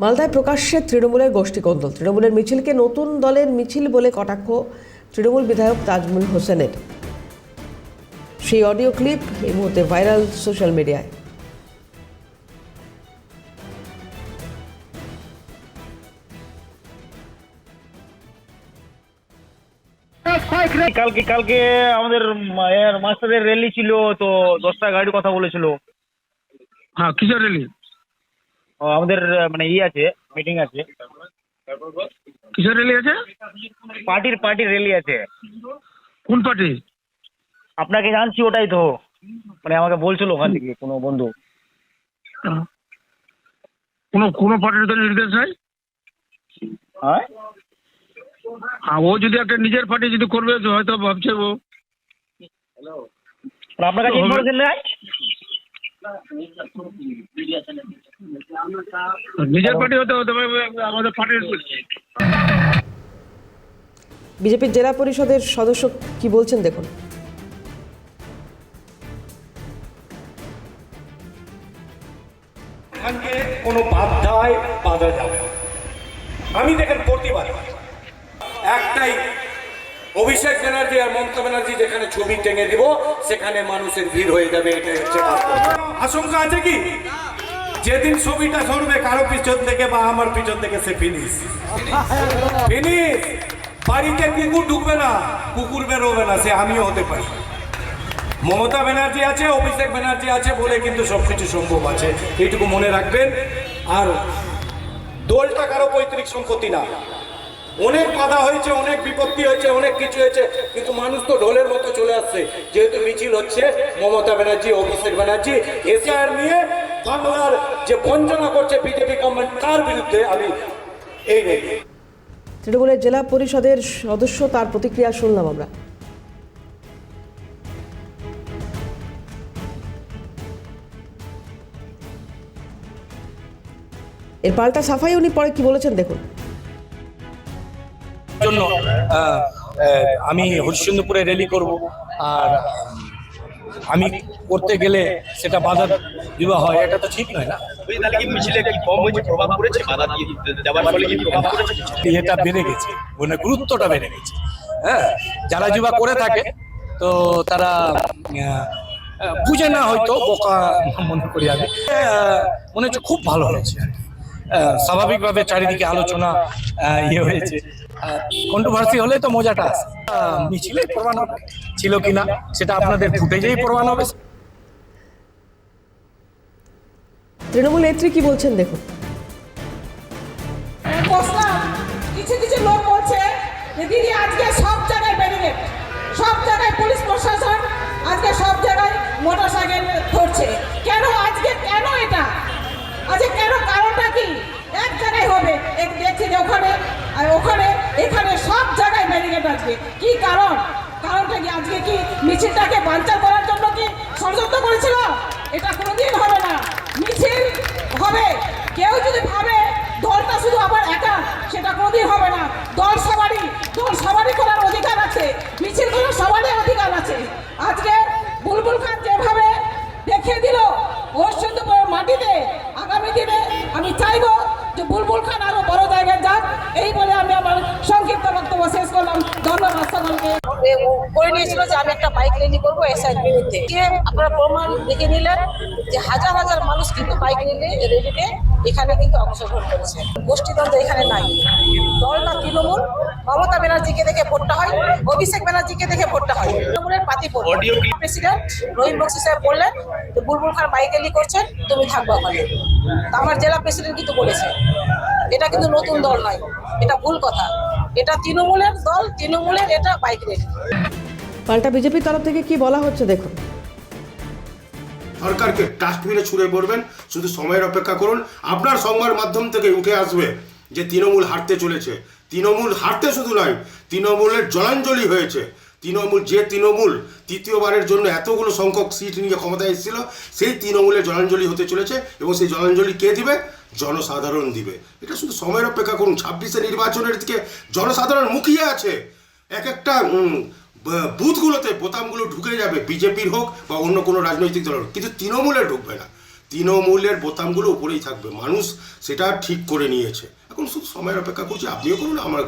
মালদায় প্রকাশ্যে তৃণমূলের গোষ্ঠী গোষ্ঠীকন্দল। তৃণমূলের মিছিলকে নতুন দলের মিছিল বলে কটাক্ষ তৃণমূল বিধায়ক তাজমুল হোসেনের। সেই অডিও ক্লিপ এই মুহূর্তে ভাইরাল সোশ্যাল মিডিয়ায়। কালকে কালকে আমাদের মাস্টারের র্যালি ছিল তো দশটা গাড়ির কথা বলেছিল। হ্যাঁ কিসের র্যালি আমাদের মানে ইয়ে আছে মিটিং আছে। কিসের র্যালি আছে? পার্টির পার্টির র্যালি আছে। কোন পার্টি আপনাকে জানছি ওটাই তো। মানে আমাকে বলছিল ওখান থেকে কোনো বন্ধু। কোনো কোনো পার্টির তো নির্দেশ নাই হ্যাঁ? হ্যাঁ? ও যদি একটা নিজের পার্টি যদি করবে হয়তো ভাবছে ও। মানে আপনার কাছে ইনফরমেশন নেই? নিজের পার্টি হতে হতে আমাদের পার্টির বিজেপির জেলা পরিষদের সদস্য কি বলছেন দেখুন। কোনো বাধ্যায় বাধা যাবে। আমি দেখেন প্রতিবাদ। একটাই অভিষেক ব্যানার্জি আর মমতা ব্যানার্জি যেখানে ছবি টেঙে দিব সেখানে মানুষের ভিড় হয়ে যাবে এটা হচ্ছে আশঙ্কা আছে কি? যেদিন ছবিটা সরবে কারও পিছন থেকে বা আমার পিছন থেকে সে ফিনিশ ফিনিশ বাড়িতে কুকুর ঢুকবে না, কুকুর বেরোবে না, সে আমিও হতে পারি। মমতা ব্যানার্জি আছে, অভিষেক ব্যানার্জি আছে বলে কিন্তু সবকিছু সম্ভব আছে। এইটুকু মনে রাখবেন। আর দোলটা কারও পৈতৃক সম্পত্তি না। অনেক বাধা হয়েছে, অনেক বিপত্তি হয়েছে, অনেক কিছু হয়েছে, কিন্তু মানুষ তো ঢোলের মতো চলে আসছে। যেহেতু মিছিল হচ্ছে, মমতা ব্যানার্জি, অভিষেক ব্যানার্জি এসআর নিয়ে বাংলার যে বঞ্চনা করছে বিজেপি গভর্নমেন্ট তার বিরুদ্ধে আমি এই রেখে তৃণমূলের জেলা পরিষদের সদস্য তার প্রতিক্রিয়া শুনলাম আমরা। এর পাল্টা সাফাই উনি পরে কি বলেছেন দেখুন। জন্য আমি হরিশ্চন্দ্রপুরে র্যালি করব আর আমি করতে গেলে সেটা বাধা বিবাহ হয় এটা তো ঠিক নয় না? এটা বেড়ে গেছে মানে গুরুত্বটা বেড়ে গেছে। হ্যাঁ যারা যুবা করে থাকে তো তারা বুঝে না হয়তো বোকা মনে করি আমি। মনে হচ্ছে খুব ভালো হয়েছে স্বাভাবিকভাবে চারিদিকে আলোচনা ইয়ে হয়েছে। কন্ট্রোভার্সি হলে তো মজাটা আছে। আহ, মিছিলে প্রমাণ হবে। ছিল কিনা সেটা আপনাদের ফুটেজেই প্রমাণ হবে। তৃণমূল নেত্রী কি বলছেন দেখুন। কিছু কিছু লোক বলছে যে দিদি আজকে সব জায়গায় ব্যারিকেড সব জায়গায় পুলিশ প্রশাসন আজকে সব জায়গায় মোটর সাইকেল ধরছে। কেন আজকে কেন এটা? আজকে কেন কারণটা কি? এক জায়গায় হবে। এক দেখছি যে ওখানে আর ওখানে এখানে আজকে? কি কারণ? কারণটা কি আজকে কি মিছিলটাকে বাঞ্চার করার জন্য কি ষড়যন্ত্র করেছিল? এটা কোনোদিন হবে না। মিছিল হবে। কেউ যদি ভাবে দলটা শুধু আমার একা, সেটা কোনোদিন হবে না। দল সবারই দল সবারই করার অধিকার আছে। মিছিল করার সবারই অধিকার আছে আজকে বুলবুল খান যেভাবে দেখিয়ে দিল হরিশ্চন্দ্রপুরের মাটিতে আগামী দিনে আমি চাইব যে বুলবুল খান আরও বড় জায়গায় যাক এই বলে আমি আমার সংক্ষিপ্ত বক্তব্য শেষ করলাম ধন্যবাদ সকলকে করে নিয়েছিল যে আমি একটা বাইক র্যালি করব এসআইয়ের বিরুদ্ধে গিয়ে আপনারা প্রমাণ দেখে নিলেন যে হাজার হাজার মানুষ কিন্তু বাইক র্যালি র্যালিতে এখানে কিন্তু অংশগ্রহণ করেছে। গোষ্ঠীদ্বন্দ্ব এখানে নাই। দলটা তৃণমূল মমতা ব্যানার্জিকে দেখে ভোটটা হয় অভিষেক ব্যানার্জিকে দেখে ভোটটা হয়। তৃণমূলের পাতি প্রেসিডেন্ট রহিম বক্সি সাহেব বললেন যে বুলবুল খান বাইক র্যালি করছেন তুমি থাকবে ওখানে। আমার জেলা প্রেসিডেন্ট কিন্তু বলেছে এটা কিন্তু নতুন দল নয় এটা ভুল কথা। এটা তৃণমূলের দল তৃণমূলের এটা বাইক র্যালি পাল্টা বিজেপির তরফ থেকে কি বলা হচ্ছে দেখুন। সরকারকে ডাস্টবিনে ছুড়ে পড়বেন, শুধু সময়ের অপেক্ষা করুন। আপনার সংবাদ মাধ্যম থেকে উঠে আসবে যে তৃণমূল হারতে চলেছে। তৃণমূল হারতে শুধু নয়, তৃণমূলের জলাঞ্জলি হয়েছে। তৃণমূল, যে তৃণমূল তৃতীয়বারের জন্য এতগুলো সংখ্যক সিট নিয়ে ক্ষমতায় এসেছিল, সেই তৃণমূলের জলাঞ্জলি হতে চলেছে এবং সেই জলাঞ্জলি কে দিবে? জনসাধারণ দিবে। এটা শুধু সময়ের অপেক্ষা করুন। ছাব্বিশে নির্বাচনের দিকে জনসাধারণ মুখিয়ে আছে। এক একটা বুথগুলোতে বোতামগুলো ঢুকে যাবে বিজেপির হোক বা অন্য কোনো রাজনৈতিক দলের হোক, কিন্তু তৃণমূলে ঢুকবে না। তৃণমূলের বোতামগুলো উপরেই থাকবে। মানুষ সেটা ঠিক করে নিয়েছে। এখন শুধু সময়ের অপেক্ষা করছি আপনিও করুন আমার